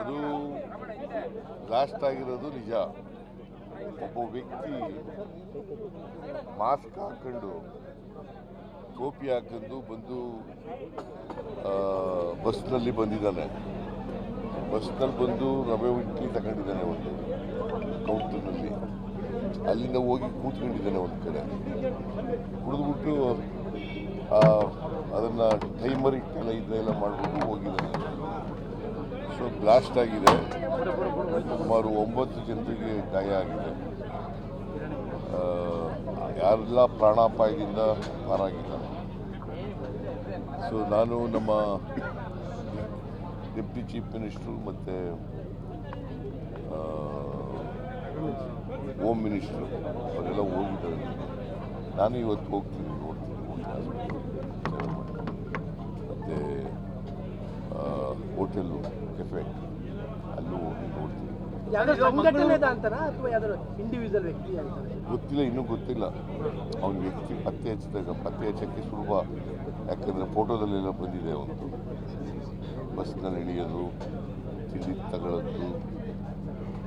ಅದು ಬ್ಲಾಸ್ಟ್ ಆಗಿರೋದು ನಿಜ. ಒಬ್ಬ ವ್ಯಕ್ತಿ ಮಾಸ್ಕ್ ಹಾಕೊಂಡು ಟೋಪಿ ಹಾಕೊಂಡು ಬಂದು ಬಸ್ನಲ್ಲಿ ಬಂದಿದ್ದಾನೆ. ಬಸ್ನಲ್ಲಿ ಬಂದು ರವೆ ಇಡ್ಲಿ ತಗೊಂಡಿದ್ದಾನೆ ಒಂದು ಕೌಂಟರ್ನಲ್ಲಿ. ಅಲ್ಲಿಂದ ಹೋಗಿ ಕೂತ್ಕೊಂಡಿದ್ದಾನೆ ಒಂದು ಕಡೆ. ಕುಡಿದ್ಬಿಟ್ಟು ಅದನ್ನು ಟೈಮರ್ ಇಟ್ಟೆಲ್ಲ ಇದನ್ನೆಲ್ಲ ಮಾಡಿಬಿಟ್ಟು ಹೋಗಿದ್ದಾನೆ. ಸೊ ಬ್ಲಾಸ್ಟ್ ಆಗಿದೆ. ಸುಮಾರು ಒಂಬತ್ತು ಜನರಿಗೆ ಗಾಯ ಆಗಿದೆ. ಯಾರೆಲ್ಲ ಪ್ರಾಣಾಪಾಯದಿಂದ ಪಾರಾಗಿಲ್ಲ ಸೊ ನಾನು ನಮ್ಮ ಡೆಪ್ಟಿ ಚೀಫ್ ಮಿನಿಸ್ಟ್ರು ಮತ್ತು ಹೋಮ್ ಮಿನಿಸ್ಟ್ರು, ಅವರೆಲ್ಲ ಹೋಗಿದ್ದಾರೆ. ನಾನು ಇವತ್ತು ಹೋಗ್ತೀನಿ, ನೋಡ್ತೀನಿ. ಯಾವ್ದಾದ್ರು ಇಂಡಿವಿಜುವಲ್ ಅಲ್ಲೂ ನೋಡ್ತೀವಿ ಗೊತ್ತಿಲ್ಲ ಇನ್ನೂ ಗೊತ್ತಿಲ್ಲ. ಅವನ ವ್ಯಕ್ತಿ ಪತ್ತೆ ಹಚ್ಚಿದಾಗ ಪತ್ತೆ ಹಚ್ಚಕ್ಕೆ ಸುಲಭ. ಯಾಕಂದರೆ ಫೋಟೋದಲ್ಲೆಲ್ಲ ಬಂದಿದೆ ಒಂದು ಬಸ್ನಲ್ಲಿ ಇಳಿಯೋದು ತಿಂಡಿ ತಗೊಳ್ಳೋದು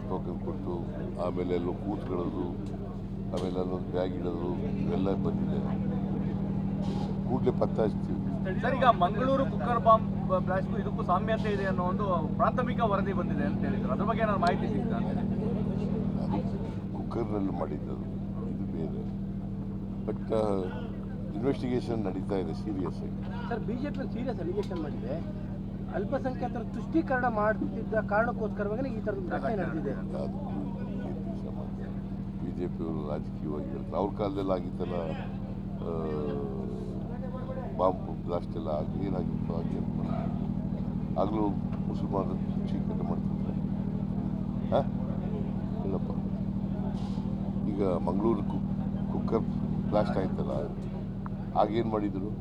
ಟೋಕನ್ ಕೊಟ್ಟು ಆಮೇಲೆ ಎಲ್ಲೋ ಕೂತ್ಕೊಳ್ಳೋದು ಆಮೇಲೆ ಅಲ್ಲೊಂದು ಬ್ಯಾಗ್ ಇಡೋದು ಇವೆಲ್ಲ ಬಂದಿದೆ. ಕೂಡಲೇ ಪತ್ತೆ ಹಚ್ತೀವಿ. ಸರ್ ಈಗ ಮಂಗಳೂರು ಕುಕ್ಕರ್ ಬಾಂಬ್ ಬ್ಲಾಸ್ಟ್ ಇದಕ್ಕೂ ಸಾಮ್ಯತೆ ಇದೆ ಅನ್ನೋ ಒಂದು ಪ್ರಾಥಮಿಕ ವರದಿ ಬಂದಿದೆ ಅಂತ ಹೇಳಿದ್ರು. ಅದ್ರ ಬಗ್ಗೆ ನಾನು ಮಾಹಿತಿ ಸಿಗ್ತಾ ಕುಕ್ಕರ್ನಲ್ಲಿ ಮಾಡಿದ್ದು ಇದು ಬೇರೆ. ಬಟ್ ಇನ್ವೆಸ್ಟಿಗೇಷನ್ ನಡೀತಾ ಇದೆ ಸೀರಿಯಸ್ ಆಗಿ. ಸರ್ ಬಿಜೆಪಿ ಸೀರಿಯಸ್ ಅಲಿಗೇಷನ್ ಮಾಡಿದೆ ಅಲ್ಪಸಂಖ್ಯಾತರ ತುಷ್ಟೀಕರಣ ಮಾಡ್ತಿದ್ದ ಕಾರಣಕ್ಕೋಸ್ಕರವಾಗಿ ಈ ಥರದ ಘಟನೆ ನಡೆದಿದೆ. ಅದು ಬಿ ಜೆ ಪಿಯವರು ರಾಜಕೀಯವಾಗಿ ಹೇಳ್ತಾರೆ. ಅವ್ರ ಕಾಲದಲ್ಲಿ ಆಗಿತ್ತಲ್ಲ ಬಾಂಬ್ ಬ್ಲಾಸ್ಟ್ ಎಲ್ಲ ಆಗಿ ಏನಾಗಿತ್ತು ಹಾಗೆ ಆಗಲೂ ಮುಸಲ್ಮಾನರು ಚೀಕಟೆ ಮಾಡ್ತಿದ್ರು ಹಾಂ ಇಲ್ಲಪ್ಪ ಈಗ ಮಂಗಳೂರು ಕುಕ್ ಕುಕ್ಕರ್ ಬ್ಲಾಸ್ಟ್ ಆಯ್ತಲ್ಲ ಆಗೇನು ಮಾಡಿದರು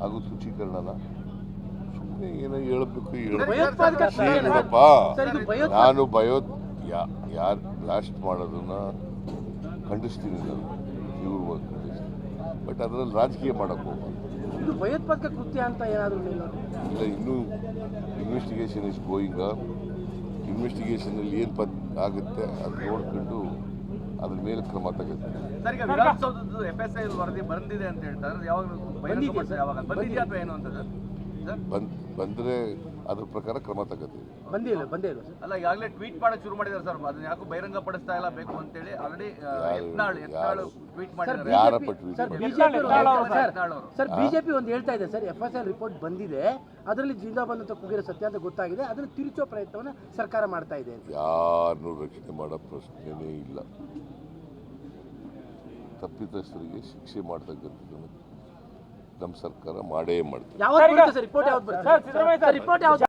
ಹಾಗೂ ಶುಚೀಕರಣನ ಸುಮ್ಮನೆ ಏನೋ ಹೇಳಬೇಕು ಹೇಳಪ್ಪ ನಾನು ಭಯೋ ಯಾರು ಬ್ಲಾಸ್ಟ್ ಮಾಡೋದನ್ನ ಖಂಡಿಸ್ತೀನಿ ನಾನು ಇವರು ಬಟ್ ಅದರಲ್ಲಿ ರಾಜಕೀಯ ಮಾಡೋಕ್ಕೆ ಇದು ಭಯೋತ್ಪಾದಕ ಕೃತ್ಯ ಅಂತ ಏನಾದರೂ ಇಲ್ಲ ಇನ್ನೂ ಇನ್ವೆಸ್ಟಿಗೇಷನ್ ಇಸ್ ಗೋಯಿಂಗ್ ಇನ್ವೆಸ್ಟಿಗೇಷನಲ್ಲಿ ಏನು ಪತ್ ಆಗುತ್ತೆ ಅದು ನೋಡ್ಕೊಂಡು ಅದ್ರ ಮೇಲೆ ಕ್ರಮ ಐ ವರದಿ ಬಂದಿದೆ ಅಂತ ಹೇಳ್ತಾರೆ. ಯಾವಾಗ ಬಹಿರಂಗಪಡಿಸಿದೆ ಯಾವಾಗ? ಬಂದಿದೆಯಾ ಅಥವಾ ಏನು ಅಂತ ಬಂದರೆ ಅದ್ರ ಪ್ರಕಾರ ಕ್ರಮ ತಗೋತೀವಿ. ಬಂದಿಲ್ಲ ಇಲ್ಲ ಬಂದೇ ಇಲ್ಲ ಸರ್. ಅಲ್ಲ ಈಗಾಗಲೇ ಟ್ವೀಟ್ ಮಾಡಕ್ ಶುರು ಮಾಡಿದ್ದಾರೆ ಸರ್. ಅದನ್ನ ಯಾಕೋ ಬಹಿರಂಗ ಪಡಿಸ್ತಾ ಇಲ್ಲ ಬೇಕು ಅಂತೇಳಿ ಆಲ್ರೆಡಿ ಯತ್ನಾಳ್ ಯತ್ನಾಳ್ ಟ್ವೀಟ್ ಮಾಡಿದ್ದಾರೆ. ಸರ್? BJP sir. ಬಿಜೆಪಿ ಒಂದು ಹೇಳ್ತಾ ಇದೆ sir. F S L report ಬಂದಿದೆ. ಅದರಲ್ಲಿ ಜಿಂದಾ ಬಂದಂತ ಕುಗಿರ ಸತ್ಯ ಅಂತ ಗೊತ್ತಾಗಿದೆ. ಅದನ್ನು ತಿರುಚೋ ಪ್ರಯತ್ನವನ್ನ ಸರ್ಕಾರ ಮಾಡ್ತಾ ಇದೆ ಯಾರನ್ನು ಯಾರನ್ನೂ ರಕ್ಷಣೆ ಮಾಡೋ ಪ್ರಶ್ನೆನೇ ಇಲ್ಲ. ತಪ್ಪಿತಸ್ಥರಿಗೆ ಶಿಕ್ಷೆ ಮಾಡ್ತಕ್ಕಂಥದ್ದನ್ನು ನಮ್ಮ ಸರ್ಕಾರ ಮಾಡೇ ಮಾಡ್ತೀವಿ